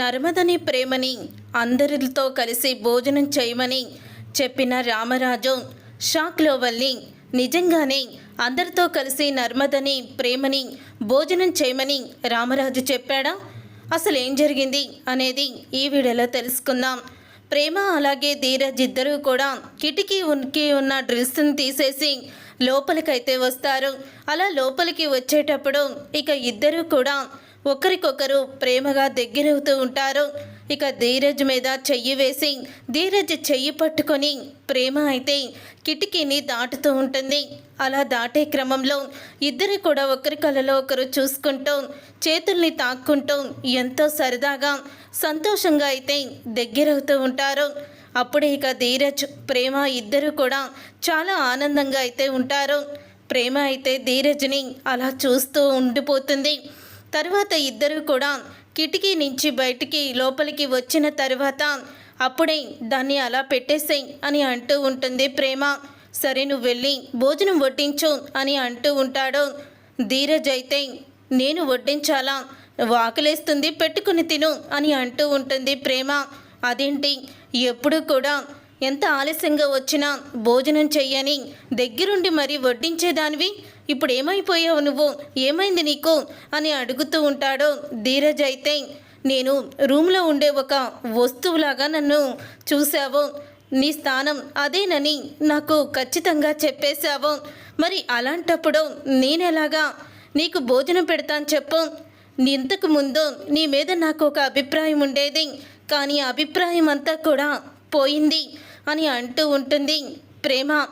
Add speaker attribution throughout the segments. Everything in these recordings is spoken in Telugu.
Speaker 1: నర్మదని ప్రేమని అందరితో కలిసి భోజనం చేయమని చెప్పిన రామరాజు షాక్లో వల్లి నిజంగానే అందరితో కలిసి నర్మదని ప్రేమని భోజనం చేయమని రామరాజు చెప్పాడా? అసలు ఏం జరిగింది అనేది ఈ వీడియోలో తెలుసుకుందాం. ప్రేమ అలాగే ధీరజ్ ఇద్దరూ కూడా కిటికీ ఉనికి ఉన్న డ్రెస్ని తీసేసి లోపలికైతే వస్తారు. అలా లోపలికి వచ్చేటప్పుడు ఇక ఇద్దరూ కూడా ఒకరికొకరు ప్రేమగా దగ్గరవుతూ ఉంటారు. ఇక ధీరజ్ మీద చెయ్యి వేసి ధీరజ్ చెయ్యి పట్టుకొని ప్రేమ అయితే కిటికీని దాటుతూ ఉంటుంది. అలా దాటే క్రమంలో ఇద్దరు కూడా ఒకరి కళ్ళలో ఒకరు చూసుకుంటూ చేతుల్ని తాక్కుంటూ ఎంతో సరదాగా సంతోషంగా అయితే దగ్గరవుతూ ఉంటారు. అప్పుడే ఇక ధీరజ్ ప్రేమ ఇద్దరు కూడా చాలా ఆనందంగా అయితే ఉంటారు. ప్రేమ అయితే ధీరజ్ని అలా చూస్తూ ఉండిపోతుంది. తర్వాత ఇద్దరు కూడా కిటికీ నుంచి బయటికి లోపలికి వచ్చిన తర్వాత అప్పుడే దాన్ని అలా పెట్టేసేయ్ అని అంటూ ఉంటుంది ప్రేమ. సరే నువ్వు వెళ్ళి భోజనం వడ్డించు అని అంటూ ఉంటాడు ధీరజ్ అయితే. నేను వడ్డించాలా? వాకలేస్తుంది పెట్టుకుని తిను అని అంటూ ఉంటుంది ప్రేమ. అదేంటి? ఎప్పుడు కూడా ఎంత ఆలస్యంగా వచ్చినా భోజనం చెయ్యని దగ్గరుండి మరీ వడ్డించేదానివి? ఇప్పుడు ఏమైపోయావు నువ్వు? ఏమైంది నీకు? అని అడుగుతూ ఉంటాడు ధీరజ్ అయితే. నేను రూమ్లో ఉండే ఒక వస్తువులాగా నన్ను చూశావు. నీ స్థానం అదేనని నాకు ఖచ్చితంగా చెప్పేశావు. మరి అలాంటప్పుడు నేనెలాగా? నీకు భోజనం పెడతాను చెప్పు. ఇంతకు ముందు నీ మీద నాకు ఒక అభిప్రాయం ఉండేది. కానీ అభిప్రాయం అంతా కూడా పోయింది అని అంటూ ఉంటుంది ప్రేమ.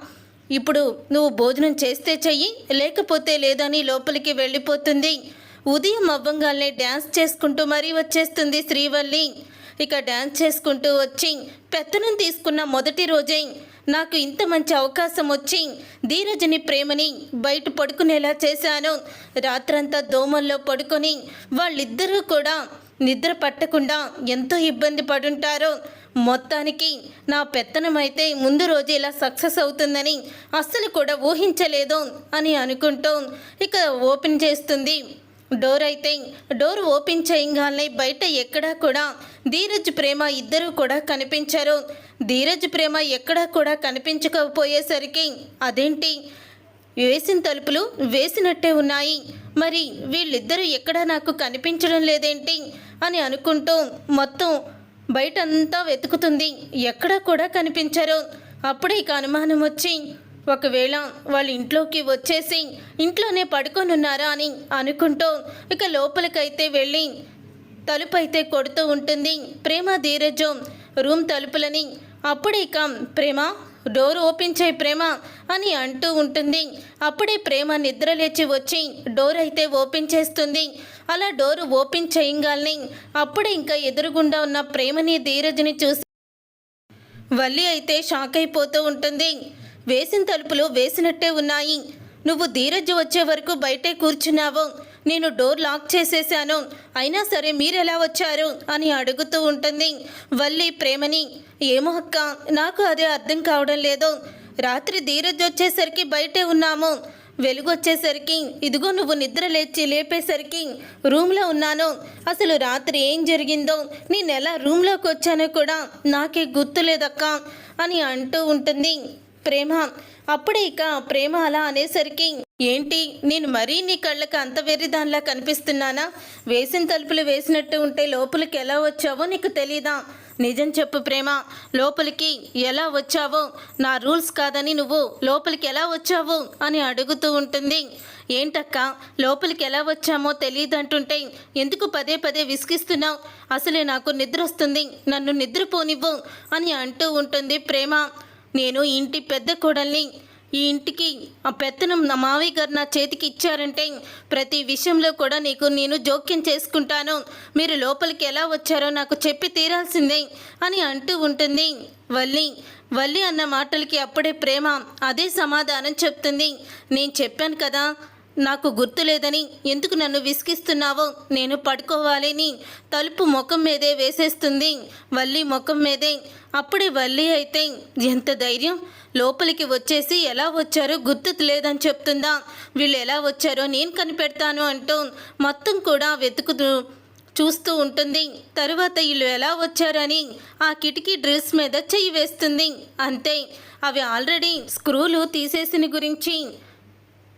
Speaker 1: ఇప్పుడు నువ్వు భోజనం చేస్తే చెయ్యి లేకపోతే లేదని లోపలికి వెళ్ళిపోతుంది. ఉదయం అవ్వంగానే డ్యాన్స్ చేసుకుంటూ మరీ వచ్చేస్తుంది శ్రీవల్లి. ఇక డ్యాన్స్ చేసుకుంటూ వచ్చి పెత్తనం తీసుకున్న మొదటి రోజే నాకు ఇంత మంచి అవకాశం వచ్చి ధీరజని ప్రేమని బయట పడుకునేలా చేశాను. రాత్రంతా దోమల్లో పడుకొని వాళ్ళిద్దరూ కూడా నిద్ర పట్టకుండా ఎంతో ఇబ్బంది పడుంటారో. మొత్తానికి నా పెత్తనం అయితే ముందు రోజు ఇలా సక్సెస్ అవుతుందని అస్సలు కూడా ఊహించలేదు అని అనుకుంటూ ఇక ఓపెన్ చేస్తుంది. డోర్ అయితే డోర్ ఓపెన్ చేయగానే బయట ఎక్కడా కూడా ధీరజ్ ప్రేమ ఇద్దరూ కూడా కనిపించారు. ధీరజ్ ప్రేమ ఎక్కడా కూడా కనిపించకపోయేసరికి అదేంటి? వేసిన తలుపులు వేసినట్టే ఉన్నాయి. మరి వీళ్ళిద్దరూ ఎక్కడా నాకు కనిపించడం లేదేంటి? అని అనుకుంటూ మొత్తం బయటంతా వెతుకుతుంది. ఎక్కడా కూడా కనిపించరు. అప్పుడే ఇక అనుమానం వచ్చి ఒకవేళ వాళ్ళ ఇంట్లోకి వచ్చేసి ఇంట్లోనే పడుకొనున్నారా? అని అనుకుంటూ ఇక లోపలికైతే వెళ్ళి తలుపు అయితే కొడుతూ ఉంటుంది ప్రేమ ధీరజం రూమ్ తలుపులని. అప్పుడే ఇక ప్రేమ డోర్ ఓపెన్ చేయి ప్రేమ అని అంటూ ఉంటుంది. అప్పుడే ప్రేమ నిద్ర లేచి వచ్చి డోర్ అయితే ఓపెన్ చేస్తుంది. అలా డోర్ ఓపెన్ చేయంగానే అప్పుడే ఇంకా ఎదురుగుండా ఉన్న ప్రేమని ధీరజ్ని చూసి వల్లి అయితే షాక్ అయిపోతూ ఉంటుంది. వేసిన తలుపులు వేసినట్టే ఉన్నాయి. నువ్వు ధీరజ్ వచ్చే వరకు బయటే కూర్చున్నావు. నేను డోర్ లాక్ చేసేసాను. అయినా సరే మీరెలా వచ్చారు? అని అడుగుతూ ఉంటుంది. వల్లి ప్రేమని ఏమో అక్క నాకు అదే అర్థం కావడం లేదు. రాత్రి ధీరజ్ వచ్చేసరికి బయటే ఉన్నాము. వెలుగు వచ్చేసరికి ఇదిగో నువ్వు నిద్ర లేచి లేపేసరికి రూమ్లో ఉన్నాను. అసలు రాత్రి ఏం జరిగిందో నేను ఎలా రూమ్లోకి వచ్చానో కూడా నాకే గుర్తులేదక్క అని అంటూ ఉంటుంది. ప్రేమ. అప్పుడే ఇక ప్రేమ అలా అనేసరికి ఏంటి నేను మరీ నీ కళ్ళకి అంత వెర్రి దానిలా కనిపిస్తున్నానా? వేసిన తలుపులు వేసినట్టు ఉంటే లోపలికి ఎలా వచ్చావో నీకు తెలీదా? నిజం చెప్పు ప్రేమ. లోపలికి ఎలా వచ్చావో? నా రూల్స్ కాదని నువ్వు లోపలికి ఎలా వచ్చావు? అని అడుగుతూ ఉంటుంది. ఏంటక్క లోపలికి ఎలా వచ్చామో తెలియదంటుంటే ఎందుకు పదే పదే విసిగిస్తున్నావు? అసలే నాకు నిద్ర వస్తుంది. నన్ను నిద్రపోనివ్వు అని అంటూ ఉంటుంది ప్రేమ. నేను ఇంటి పెద్ద కోడల్ని ఈ ఇంటికి ఆ పెత్తనం నా మావయ్య గారు నా చేతికి ఇచ్చారంటే ప్రతి విషయంలో కూడా నీకు నేను జోక్యం చేసుకుంటాను. మీరు లోపలికి ఎలా వచ్చారో నాకు చెప్పి తీరాల్సిందే అని అంటూ ఉంటుంది. వల్లి వల్లి అన్న మాటలకి అప్పుడే ప్రేమ అదే సమాధానం చెప్తుంది. నేను చెప్పాను కదా నాకు గుర్తులేదని ఎందుకు నన్ను విసిగిస్తున్నావో నేను పడుకోవాలని తలుపు ముఖం మీదే వేసేస్తుంది. వల్లి ముఖం మీదే. అప్పుడే వల్లి అయితే ఎంత ధైర్యం? లోపలికి వచ్చేసి ఎలా వచ్చారో గుర్తు లేదని చెప్తుందా? వీళ్ళు ఎలా వచ్చారో నేను కనిపెడతాను అంటూ మొత్తం కూడా వెతుకుతూ చూస్తూ ఉంటుంది. తరువాత వీళ్ళు ఎలా వచ్చారని ఆ కిటికీ డ్రిల్స్ మీద చెయ్యి వేస్తుంది. అంతే. అవి ఆల్రెడీ స్క్రూలు తీసేసిన గురించి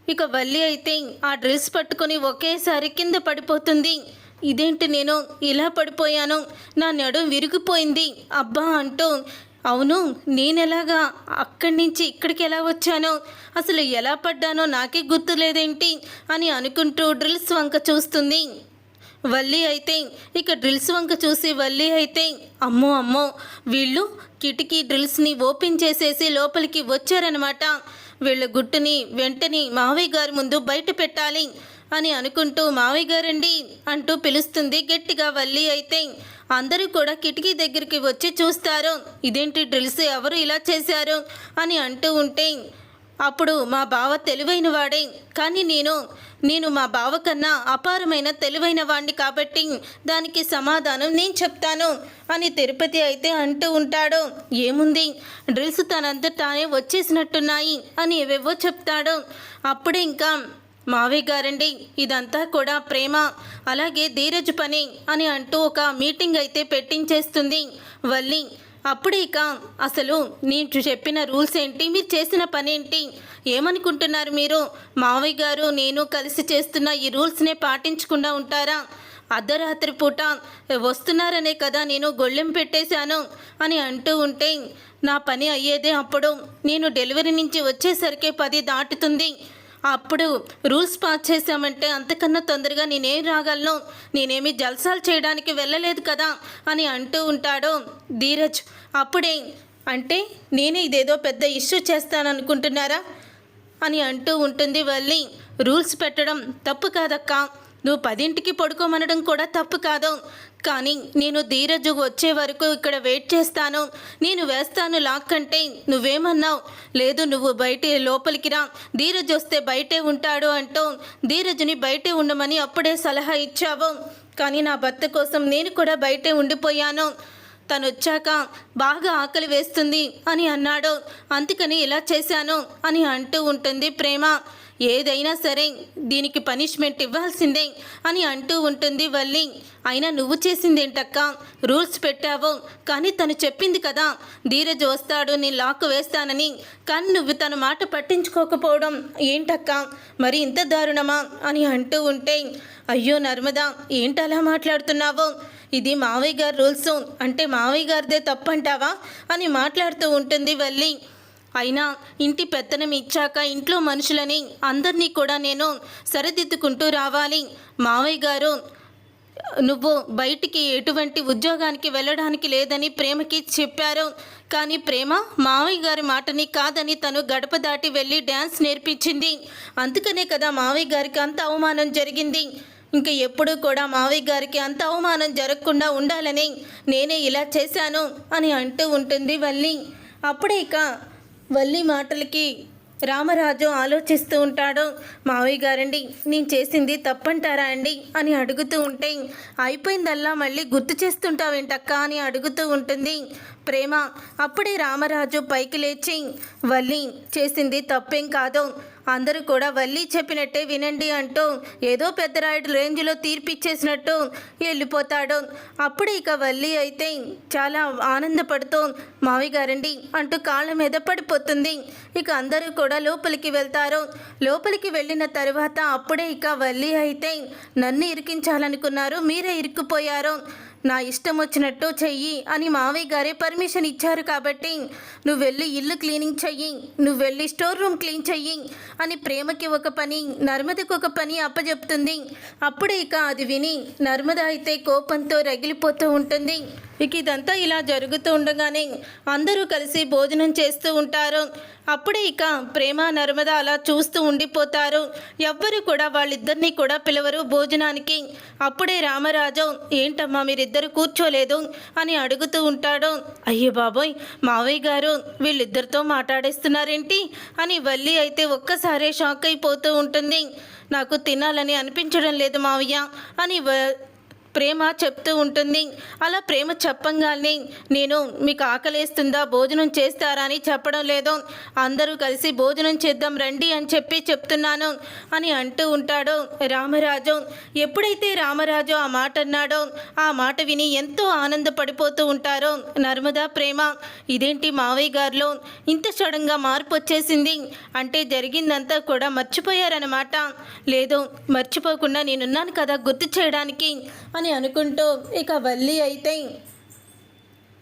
Speaker 1: ఇక వల్లి అయితే ఆ డ్రెస్ పట్టుకొని ఒకేసారి కింద పడిపోతుంది. ఇదేంటి నేను ఇలా పడిపోయాను? నా నడుం విరిగిపోయింది. అబ్బా అంటూ అవును నేనెలాగా అక్కడి నుంచి ఇక్కడికి ఎలా వచ్చానో? అసలు ఎలా పడ్డానో నాకే గుర్తులేదేంటి? అని అనుకుంటూ డ్రిల్స్ వంక చూస్తుంది. వల్లి అయితే ఇక డ్రిల్స్ వంక చూసి వల్లి అయితే అమ్మో అమ్మో వీళ్ళు కిటికీ డ్రిల్స్ని ఓపెన్ చేసేసి లోపలికి వచ్చారనమాట వీళ్ళ గుట్టుని వెంటనే మావయ్య గారి ముందు బయట పెట్టాలి అని అనుకుంటూ మావయ్య గారండి అంటూ పిలుస్తుంది. గట్టిగా వల్లి అయితే అందరూ కూడా కిటికీ దగ్గరికి వచ్చి చూస్తారు. ఇదేంటి డ్రిల్స్? ఎవరు ఇలా చేశారు? అని అంటూ ఉంటే అప్పుడు మా బావ తెలివైన వాడే. కానీ నేను నేను మా బావ కన్నా అపారమైన తెలివైన వాణ్ణి కాబట్టి దానికి సమాధానం నేను చెప్తాను అని తిరుపతి అయితే అంటూ ఉంటాడు. ఏముంది? డ్రిల్స్ తనంతా తానే వచ్చేసినట్టున్నాయి అని ఏవేవో చెప్తాడు. అప్పుడే ఇంకా మావయ్య గారండి ఇదంతా కూడా ప్రేమ. అలాగే ధీరజ్ పని అని అంటూ ఒక మీటింగ్ అయితే పెట్టించేస్తుంది. వల్లి అప్పుడే ఇక అసలు నేను చెప్పిన రూల్స్ ఏంటి? మీరు చేసిన పని ఏంటి? ఏమనుకుంటున్నారు మీరు? మావయ్య గారు నేను కలిసి చేస్తున్న ఈ రూల్స్నే పాటించకుండా ఉంటారా? అర్ధరాత్రి పూట వస్తున్నారనే కదా నేను గొళ్ళెం పెట్టేశాను అని అంటూ ఉంటే నా పని అయ్యేదే అప్పుడు నేను డెలివరీ నుంచి వచ్చేసరికి పది దాటుతుంది. అప్పుడు రూల్స్ పాస్ చేశామంటే అంతకన్నా తొందరగా నేనేం రాగలను? నేనేమి జల్సాలు చేయడానికి వెళ్ళలేదు కదా? అని అంటూ ఉంటాడు ధీరజ్. అప్పుడే అంటే నేనే ఇదేదో పెద్ద ఇష్యూ చేస్తాననుకుంటున్నారా? అని అంటూ ఉంటుంది వల్లి. రూల్స్ పెట్టడం తప్పు కాదక్కా. నువ్వు పదింటికి పడుకోమనడం కూడా తప్పు కాదు. కానీ నేను ధీరజ్ వచ్చే వరకు ఇక్కడ వెయిట్ చేస్తాను. నేను వేస్తాను లాక్ అంటే నువ్వేమన్నావు? లేదు నువ్వు బయట లోపలికి రా. ధీరజ్ వస్తే బయటే ఉంటాడు అంటూ ధీరజ్ని బయటే ఉండమని అప్పుడే సలహా ఇచ్చావు. కానీ నా భర్త కోసం నేను కూడా బయటే ఉండిపోయాను. తను వచ్చాక బాగా ఆకలి వేస్తుంది అని అన్నాడు. అందుకని ఇలా చేశాను అని అంటూ ఉంటుంది ప్రేమ. ఏదైనా సరే దీనికి పనిష్మెంట్ ఇవ్వాల్సిందే అని అంటూ ఉంటుంది వల్లి. అయినా నువ్వు చేసిందేంటక్క? రూల్స్ పెట్టావు. కానీ తను చెప్పింది కదా ధీరజ్ వస్తాడు నేను లాక్ వేస్తానని. కానీ నువ్వు తన మాట పట్టించుకోకపోవడం ఏంటక్క? మరి ఇంత దారుణమా? అని అంటూ ఉంటే అయ్యో నర్మదా ఏంటలా మాట్లాడుతున్నావు? ఇది మావయ్య గారి రూల్స్. అంటే మావయ్య గారిదే తప్పంటావా? అని మాట్లాడుతూ ఉంటుంది వల్లి. అయినా ఇంటి పెత్తనం ఇచ్చాక ఇంట్లో మనుషులని అందరినీ కూడా నేను సరిదిద్దుకుంటూ రావాలి. మావయ్య గారు నువ్వు బయటికి ఎటువంటి ఉద్యోగానికి వెళ్ళడానికి లేదని ప్రేమకి చెప్పారు. కానీ ప్రేమ మావయ్య గారి మాటని కాదని తను గడప దాటి వెళ్ళి డ్యాన్స్ నేర్పించింది. అందుకనే కదా మావయ్య గారికి అంత అవమానం జరిగింది. ఇంకా ఎప్పుడూ కూడా మావయ్య గారికి అంత అవమానం జరగకుండా ఉండాలని నేనే ఇలా చేశాను అని అంటూ ఉంటుంది వల్లి. అప్పుడే ఇక వల్లి మాటలకి రామరాజు ఆలోచిస్తూ ఉంటాడు. మావయ్య గారండి నేను చేసింది తప్పంటారా అండి? అని అడుగుతూ ఉంటే అయిపోయిందల్లా మళ్ళీ గుర్తు చేస్తుంటావేంటక్క? అని అడుగుతూ ఉంటుంది. ప్రేమ అప్పుడే రామరాజు పైకి లేచి వల్లి చేసింది తప్పేం కాదు. అందరూ కూడా వల్లి చెప్పినట్టే వినండి అంటూ ఏదో పెద్దరాయుడు రేంజ్లో తీర్పిచ్చేసినట్టు వెళ్ళిపోతాడు. అప్పుడు ఇక వల్లి అయితే చాలా ఆనందపడుతూ మావి గారండి అంటూ కాళ్ళ మీద పడిపోతుంది. ఇక అందరూ కూడా లోపలికి వెళ్తారు. లోపలికి వెళ్ళిన తర్వాత అప్పుడే ఇక వల్లి అయితే నన్ను ఇరికించాలనుకున్నారు మీరే ఇరుక్కుపోయారు. నా ఇష్టం వచ్చినట్టు చెయ్యి అని మావయ్య గారే పర్మిషన్ ఇచ్చారు కాబట్టి నువ్వు వెళ్ళి ఇల్లు క్లీనింగ్ చెయ్యి నువ్వు వెళ్ళి స్టోర్ రూమ్ క్లీన్ చెయ్యి అని ప్రేమకి ఒక పని నర్మదకి ఒక పని అప్పజెప్తుంది. అప్పుడే ఇక అది విని నర్మద అయితే కోపంతో రగిలిపోతూ ఉంటుంది. ఇక ఇదంతా ఇలా జరుగుతూ ఉండగానే అందరూ కలిసి భోజనం చేస్తూ ఉంటారు. అప్పుడే ఇక ప్రేమ నర్మద అలా చూస్తూ ఉండిపోతారు. ఎవ్వరు కూడా వాళ్ళిద్దరినీ కూడా పిలవరు భోజనానికి. అప్పుడే రామరాజు ఏంటమ్మా మీరిద్దరు కూర్చోలేదు అని అడుగుతూ ఉంటాడు. అయ్యో బాబోయ్ మావయ్య గారు వీళ్ళిద్దరితో మాట్లాడేస్తున్నారేంటి? అని వల్లి అయితే ఒక్కసారే షాక్ అయిపోతూ ఉంటుంది. నాకు తినాలని అనిపించడం లేదు మావయ్య అని వ ప్రేమ చెప్తూ ఉంటుంది. అలా ప్రేమ చెప్పంగానే నేను మీకు ఆకలేస్తుందా? భోజనం చేస్తారా అని చెప్పడం లేదు. అందరూ కలిసి భోజనం చేద్దాం రండి అని చెప్పి చెప్తున్నాను అని అంటూ ఉంటాడు రామరాజు. ఎప్పుడైతే రామరాజు ఆ మాట అన్నాడో ఆ మాట విని ఎంతో ఆనందపడిపోతూ ఉంటారో. నర్మదా ప్రేమ ఇదేంటి మావయ్య గారిలో? ఇంత సడన్గా మార్పు వచ్చేసింది. అంటే జరిగిందంతా కూడా మర్చిపోయారనమాట లేదు మర్చిపోకుండా నేనున్నాను కదా గుర్తు చేయడానికి. అని అనుకుంటూ ఇక వల్లి అయితే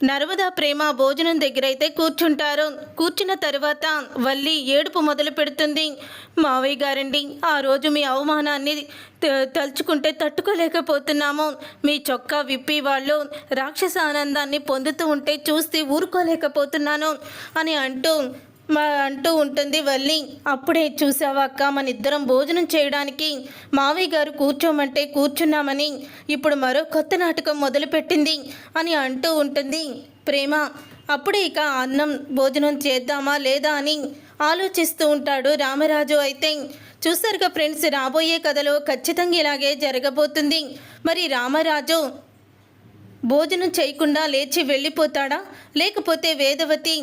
Speaker 1: నర్మదా ప్రేమ భోజనం దగ్గర అయితే కూర్చుంటారు. కూర్చున్న తర్వాత వల్లి ఏడుపు మొదలు పెడుతుంది. మావయ్య గారండి ఆ రోజు మీ అవమానాన్ని త- తలుచుకుంటే తట్టుకోలేకపోతున్నాము. మీ చొక్కా విప్పి వాళ్ళు రాక్షస ఆనందాన్ని పొందుతూ ఉంటే చూస్తే ఊరుకోలేకపోతున్నాను అని అంటూ మా అంటూ ఉంటుంది వల్లి అప్పుడే చూసావా అక్క మన ఇద్దరం భోజనం చేయడానికి మావయ్య గారు కూర్చోమంటే కూర్చున్నామని ఇప్పుడు మరో కొత్త నాటకం మొదలుపెట్టింది అని అంటూ ఉంటుంది. ప్రేమ అప్పుడే ఇక అన్నం భోజనం చేద్దామా లేదా అని ఆలోచిస్తూ ఉంటాడు రామరాజు అయితే. చూసారుగా ఫ్రెండ్స్ రాబోయే కథలో ఖచ్చితంగా ఇలాగే జరగబోతుంది. మరి రామరాజు భోజనం చేయకుండా లేచి వెళ్ళిపోతాడా? లేకపోతే వేదవతి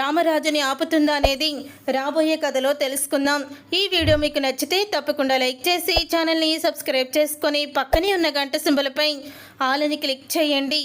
Speaker 1: రామరాజుని ఆపుతుందా అనేది రాబోయే కథలో తెలుసుకుందాం. ఈ వీడియో మీకు నచ్చితే తప్పకుండా లైక్ చేసి ఛానల్ని సబ్స్క్రైబ్ చేసుకొని పక్కనే ఉన్న గంట సింబలపై ఆలని క్లిక్ చేయండి.